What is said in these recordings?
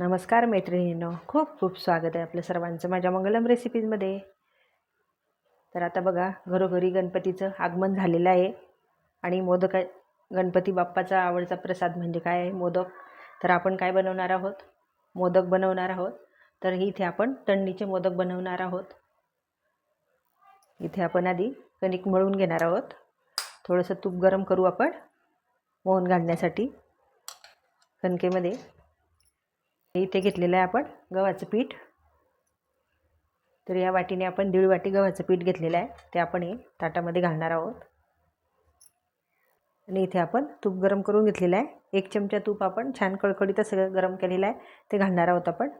नमस्कार मैत्रिणींनो खूप खूप स्वागत आहे आपलं सर्वांचं माझ्या मंगलम रेसिपीजमध्ये तर आता बघा घरोघरी गणपतीचं आगमन झालेलं आहे आणि मोदक आहे. गणपती बाप्पाचा आवडता प्रसाद म्हणजे काय आहे? मोदक. तर आपण काय बनवणार आहोत? मोदक बनवणार आहोत. तर इथे आपण तंडीचे मोदक बनवणार आहोत. इथे आपण आधी कणिक मळून घेणार आहोत. थोडंसं तूप गरम करू आपण. मोहन घालण्यासाठी. कणकेमध्ये इथे घेतलेलं आहे आपण गव्हाचं पीठ. तर या वाटीने आपण दीड वाटी गव्हाचं पीठ घेतलेलं आहे. ते आपण हे ताटामध्ये घालणार आहोत. आणि इथे आपण तूप गरम करून घेतलेलं आहे. एक चमचा तूप आपण छान कळकळीत सगळं गरम केलेलं आहे. ते घालणार आहोत आपण.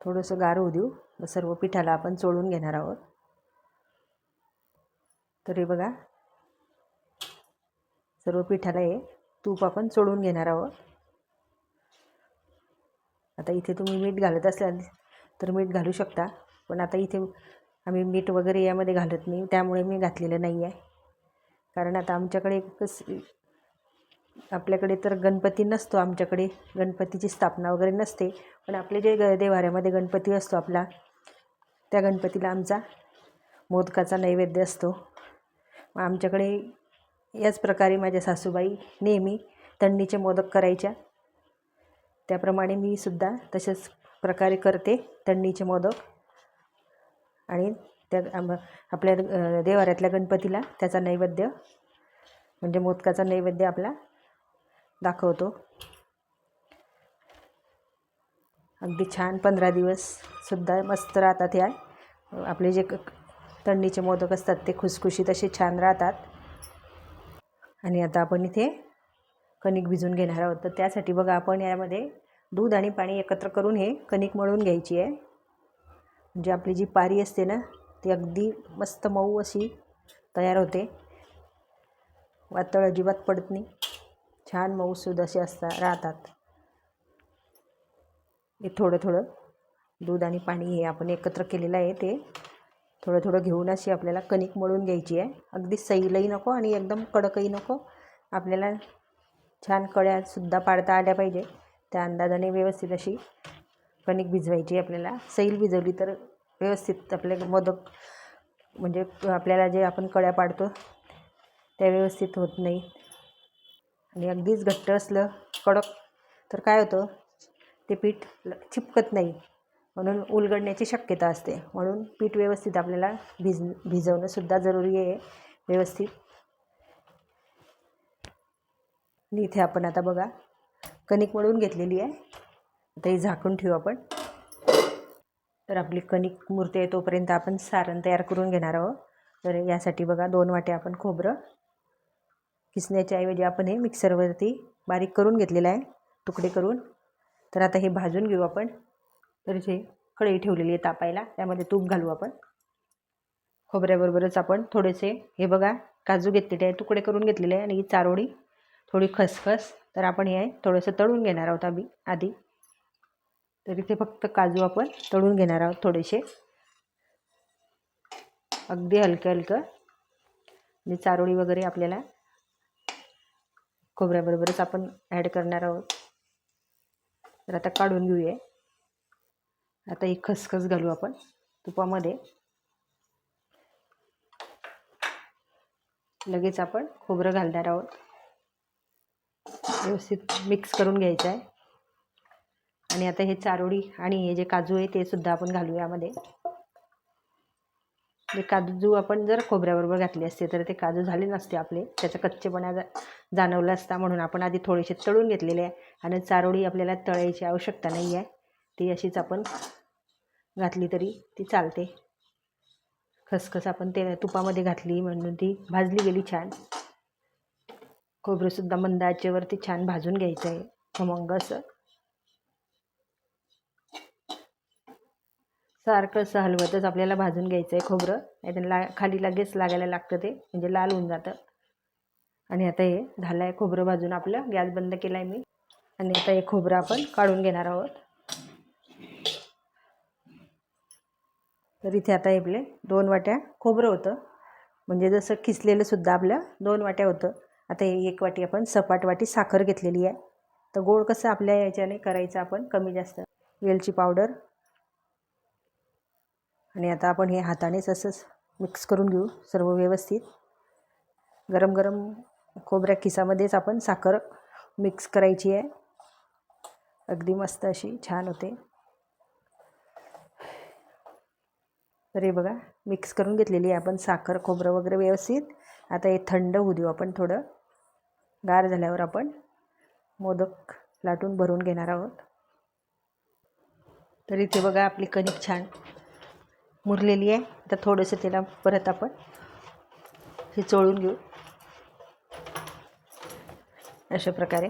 थोडंसं गार होऊ देऊ. सर्व पिठाला आपण चोळून घेणार आहोत. तर हे बघा. सर्व पिठाला हे तूप आपण चोळून घेणार आहोत. आता इथे तुम्ही मीठ घालत असाल तर मीठ घालू शकता. पण आता इथे आम्ही मीठ वगैरे यामध्ये घालत नाही. त्यामुळे मी घातलेलं नाही आहे. कारण आता आमच्याकडे कस आपल्याकडे तर गणपती नसतो. आमच्याकडे गणपतीची स्थापना वगैरे नसते. पण आपले जे ग देवाऱ्यामध्ये गणपती असतो आपला त्या गणपतीला आमचा मोदकाचा नैवेद्य असतो. मग आमच्याकडे याच प्रकारे माझ्या सासूबाई नेहमी थंडीचे मोदक करायच्या. त्याप्रमाणे मी सुद्धा तशाच प्रकारे करते तळणीचे मोदक. आणि त्या आपल्या देवाऱ्यातल्या गणपतीला त्याचा नैवेद्य म्हणजे मोदकाचा नैवेद्य आपला दाखवतो. अगदी छान पंधरा दिवससुद्धा मस्त राहतात या. आपले जे तळणीचे मोदक असतात ते खुसखुशीत असे छान राहतात. आणि आता आपण इथे कणिक भिजून घेणार आहोत. तर त्यासाठी बघा आपण यामध्ये दूध आणि पाणी एकत्र करून हे कणिक मळून घ्यायची आहे. म्हणजे आपली जी पारी असते ना ती अगदी मस्त मऊ अशी तयार होते. वातळ अजिबात पडत नाही. छान मऊसूद असे असतात राहतात. हे थोडं थोडं दूध आणि पाणी हे आपण एकत्र केलेलं आहे ते. थोडं थोडं घेऊन अशी आपल्याला कणिक मळून घ्यायची आहे. अगदी सैलही नको आणि एकदम कडकही नको. आपल्याला छान कळ्यासुद्धा पाडता आल्या पाहिजे. त्या अंदाजाने व्यवस्थित अशी कणिक भिजवायची आपल्याला. सैल भिजवली तर व्यवस्थित आपले मोदक म्हणजे आपल्याला जे आपण कळ्या पाडतो त्या व्यवस्थित होत नाही. आणि अगदीच घट्ट असलं कडक तर काय होतं? ते पीठ चिपकत नाही. म्हणून उलगडण्याची शक्यता असते. म्हणून पीठ व्यवस्थित आपल्याला भिज भिजवणंसुद्धा जरुरी आहे. व्यवस्थित आणि इथे आपण आता बघा कणिक मळून घेतलेली आहे. आता ही झाकून ठेवू आपण. तर आपली कणिक मूर्ती आहे तोपर्यंत आपण सारण तयार करून घेणार आहोत. तर यासाठी बघा दोन वाटे आपण खोबरं किसण्याच्या ऐवजी आपण हे मिक्सरवरती बारीक करून घेतलेलं आहे तुकडे करून. तर आता हे भाजून घेऊ आपण. तर जे कढई ठेवलेली आहे तापायला त्यामध्ये तूप घालू आपण. खोबऱ्याबरोबरच आपण थोडेसे हे बघा काजू घेतलेले आहे तुकडे करून घेतलेले आहे आणि ही चारोळी थोडी खसखस तर आपण हे थोडंसं तळून घेणार आहोत आम्ही आधी. तर इथे फक्त काजू आपण तळून घेणार आहोत थोडेसे. अगदी हलकं हलकं. म्हणजे चारोळी वगैरे आपल्याला खोबऱ्याबरोबरच आपण ॲड करणार आहोत. तर आता काढून घेऊया. आता ही खसखस घालू आपण तुपामध्ये. लगेच आपण खोबरं घालणार आहोत. व्यवस्थित मिक्स करून घ्यायचं आहे. आणि आता हे चारोळी आणि हे जे काजू आहे ते सुद्धा आपण घालू यामध्ये. जे काजू आपण जर खोबऱ्याबरोबर घातले असते तर ते काजू झाले नसते आपले. त्याचा कच्चेपणा जा जाणवला असता म्हणून आपण आधी थोडेसे तळून घेतलेले आहे. आणि चारोळी आपल्याला तळायची आवश्यकता नाही आहे. ती अशीच आपण घातली तरी ती चालते. खसखस आपण ते तुपामध्ये घातली म्हणून ती भाजली गेली छान. खोबरंसुद्धा मंद आचेवरती छान भाजून घ्यायचं आहे. खमंग असं. सारखं असं हलवतच आपल्याला भाजून घ्यायचं आहे खोबरं. नाही ला खाली लगेच लागायला लागतं ते. म्हणजे लाल होऊन जातं. आणि आता हे झालं आहे खोबरं भाजून आपलं. गॅस बंद केला आहे मी. आणि आता हे खोबरं आपण काढून घेणार आहोत. तर इथे आता हे आपले दोन वाट्या खोबरं होतं. म्हणजे जसं खिसलेलंसुद्धा आपलं दोन वाट्या होतं. आता हे एक वाटी आपण सपाट वाटी साखर घेतलेली आहे. तर गोड कसं आपल्या याच्याने करायचं आपण? कमी जास्त. वेलची पावडर. आणि आता आपण हे हातानेच असंच मिक्स करून घेऊ सर्व व्यवस्थित. गरम गरम खोबऱ्या खिसामध्येच आपण साखर मिक्स करायची आहे. अगदी मस्त अशी छान होते. तर हे बघा मिक्स करून घेतलेली आहे आपण साखर खोबरं वगैरे व्यवस्थित. आता हे थंड होऊ देऊ आपण थोडं. गार झाल्यावर आपण मोदक लाटून भरून घेणार आहोत. तर इथे बघा आपली कणिक छान मुरलेली आहे. आता थोडंसं त्याला परत आपण हे चोळून घेऊ. अशा प्रकारे.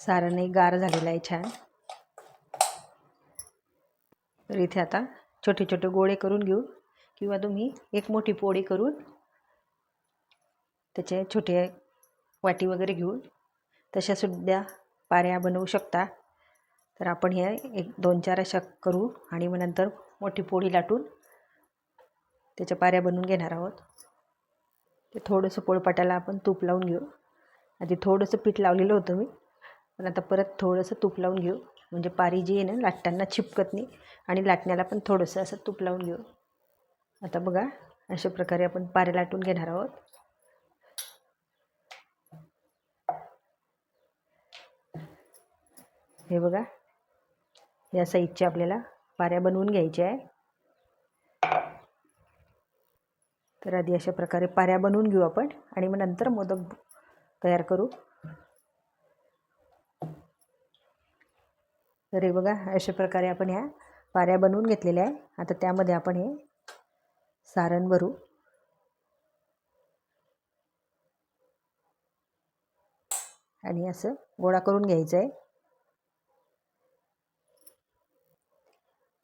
सारणही गार झालेलं आहे छान. तर इथे आता छोटे छोटे गोळे करून घेऊ किंवा तुम्ही एक मोठी पोळी करून त्याचे छोटे वाटी वगैरे घेऊन तशासुद्धा पाऱ्या बनवू शकता. तर आपण हे एक दोन चार अशा करू आणि मग नंतर मोठी पोळी लाटून त्याच्या पाऱ्या बनवून घेणार आहोत. ते थोडंसं पोळपाटाला आपण तूप लावून घेऊ. आधी थोडंसं पीठ लावलेलं होतं मी पण आता परत थोडंसं तूप लावून घेऊ. म्हणजे पारी जी आहे ना लाटताना चिपकत नाही आणि लाटण्याला पण थोडंसं असं तूप लावून घेऊ. आता बघा अशा प्रकारे आपण पारे लाटून घेणार आहोत. हे बघा. या साईजच्या आपल्याला पाऱ्या बनवून घ्यायच्या आहे. तर आधी अशा प्रकारे पाऱ्या बनवून घेऊ आपण आणि मग नंतर मोदक तयार करू. तर हे बघा अशा प्रकारे आपण ह्या पाऱ्या बनवून घेतलेल्या आहे. आता त्यामध्ये आपण हे सारण भरू. आणि असं गोळा करून घ्यायचं आहे.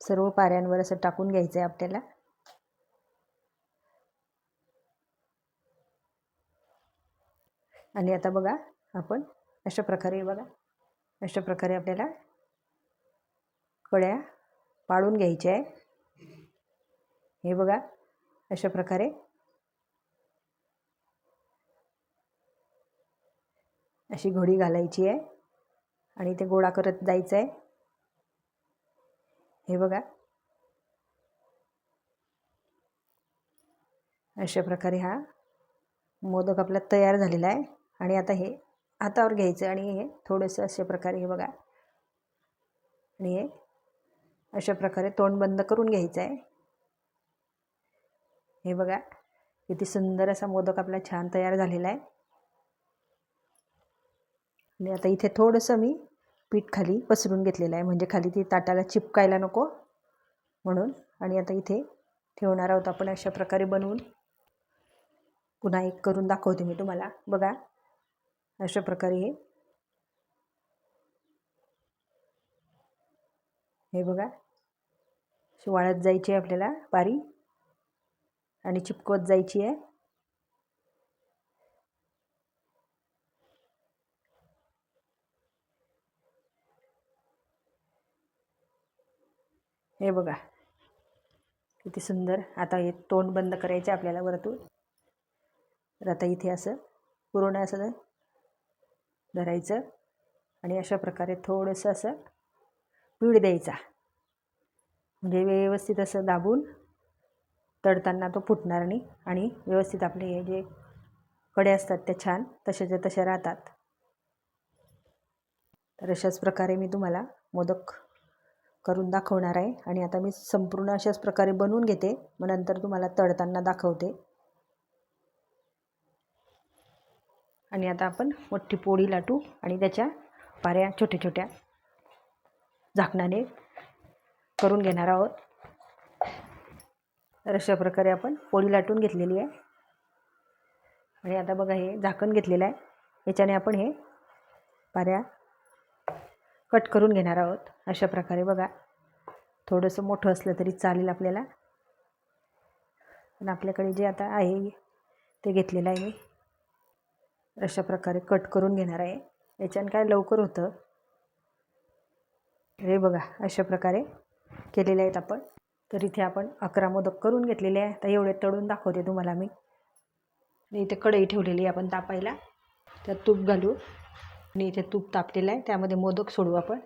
सर्व पाऱ्यांवर असं टाकून घ्यायचं आहे आपल्याला. आणि आता बघा आपण अशा प्रकारे बघा अशा प्रकारे आपल्याला कड्या पाडून घ्यायच्या आहे हे बघा अशा प्रकारे. अशी घोडी घालायची आहे आणि ते गोळा करत जायचं आहे हे बघा. अशा प्रकारे हा मोदक आपला तयार झालेला आहे. आणि आता हे हातावर घ्यायचं आणि हे थोडंसं अशा प्रकारे हे बघा. आणि हे अशा प्रकारे तोंड बंद करून घ्यायचं आहे. हे बघा किती सुंदर असा मोदक आपला छान तयार झालेला आहे. आणि आता इथे थोडंसं मी पीठ खाली पसरून घेतलेलं आहे. म्हणजे खाली ती ताटाला चिपकायला नको म्हणून. आणि आता इथे ठेवणार आहोत आपण अशा प्रकारे बनवून. पुन्हा एक करून दाखवते मी तुम्हाला. बघा अशा प्रकारे हे. हे बघा अशी वाळत जायची आहे आपल्याला पारी आणि चिपकवत जायची आहे. हे बघा. किती सुंदर. आता हे तोंड बंद करायचे आपल्याला वरतून. तर आता इथे असं पूर्ण असं धरायचं. आणि अशा प्रकारे थोडंसं असं पीठ द्यायचा. म्हणजे व्यवस्थित असं दाबून तडताना तो फुटणार नाही. आणि व्यवस्थित आपले हे जे कडे असतात त्या छान तशाच्या तशा राहतात. तर अशाच प्रकारे मी तुम्हाला मोदक करून दाखवणार आहे. आणि आता मी संपूर्ण अशाच प्रकारे बनवून घेते. मग नंतर तुम्हाला तळताना दाखवते. आणि आता आपण मोठी पोळी लाटू आणि त्याच्या पाऱ्या छोट्या छोट्या झाकणाने करून घेणार आहोत. तर अशा प्रकारे आपण पोळी लाटून घेतलेली आहे. आणि आता बघा हे झाकण घेतलेलं आहे. याच्याने आपण हे पाऱ्या कट करून घेणार आहोत अशा प्रकारे बघा. थोडंसं मोठं असलं तरी चालेल आपल्याला. पण आपल्याकडे जे आता आहे ते घेतलेलं आहे. मी अशा प्रकारे कट करून घेणार आहे. याच्यानं काय लवकर होतं? हे बघा अशा प्रकारे केलेले आहेत आपण. तर इथे आपण अकरा मोदक करून घेतलेले आहे तर एवढे तळून दाखवते तुम्हाला मी. आणि इथे कढई ठेवलेली आहे आपण तापायला. त्यात तूप घालू. आणि इथे तूप तापलेलं आहे. त्यामध्ये मोदक सोडू आपण.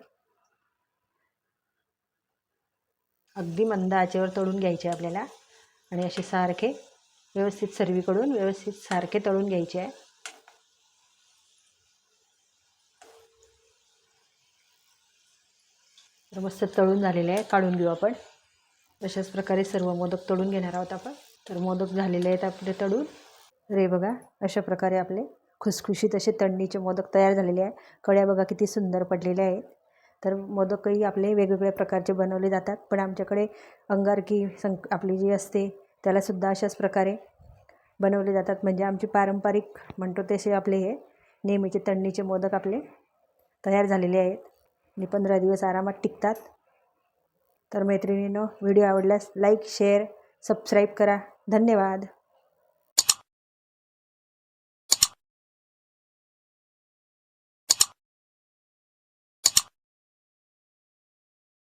अगदी मंद आचेवर तळून घ्यायचे आपल्याला. आणि असे सारखे व्यवस्थित सर्वीकडून व्यवस्थित सारखे तळून घ्यायचे आहे. तर मस्त तळून झालेले आहे. काढून घेऊ आपण. अशाच प्रकारे सर्व मोदक तळून घेणार आहोत आपण. तर मोदक झालेले आहेत आपले तळून. रे बघा अशा प्रकारे आपले खुसखुशीत असे तळणीचे मोदक तयार झालेले आहे. कड्या बघा किती सुंदर पडलेल्या आहेत. तर मोदकही आपले वेगवेगळ्या प्रकारचे बनवले जातात. पण आमच्याकडे अंगारकी संक आपली जी असते त्यालासुद्धा अशाच प्रकारे बनवले जातात. म्हणजे आमचे पारंपरिक म्हणतो तसे आपले हे नेहमीचे तळणीचे मोदक आपले तयार झालेले आहेत. आणि पंधरा दिवस आरामात टिकतात. तर मैत्रिणींनो व्हिडिओ आवडल्यास लाईक शेअर सबस्क्राईब करा. धन्यवाद.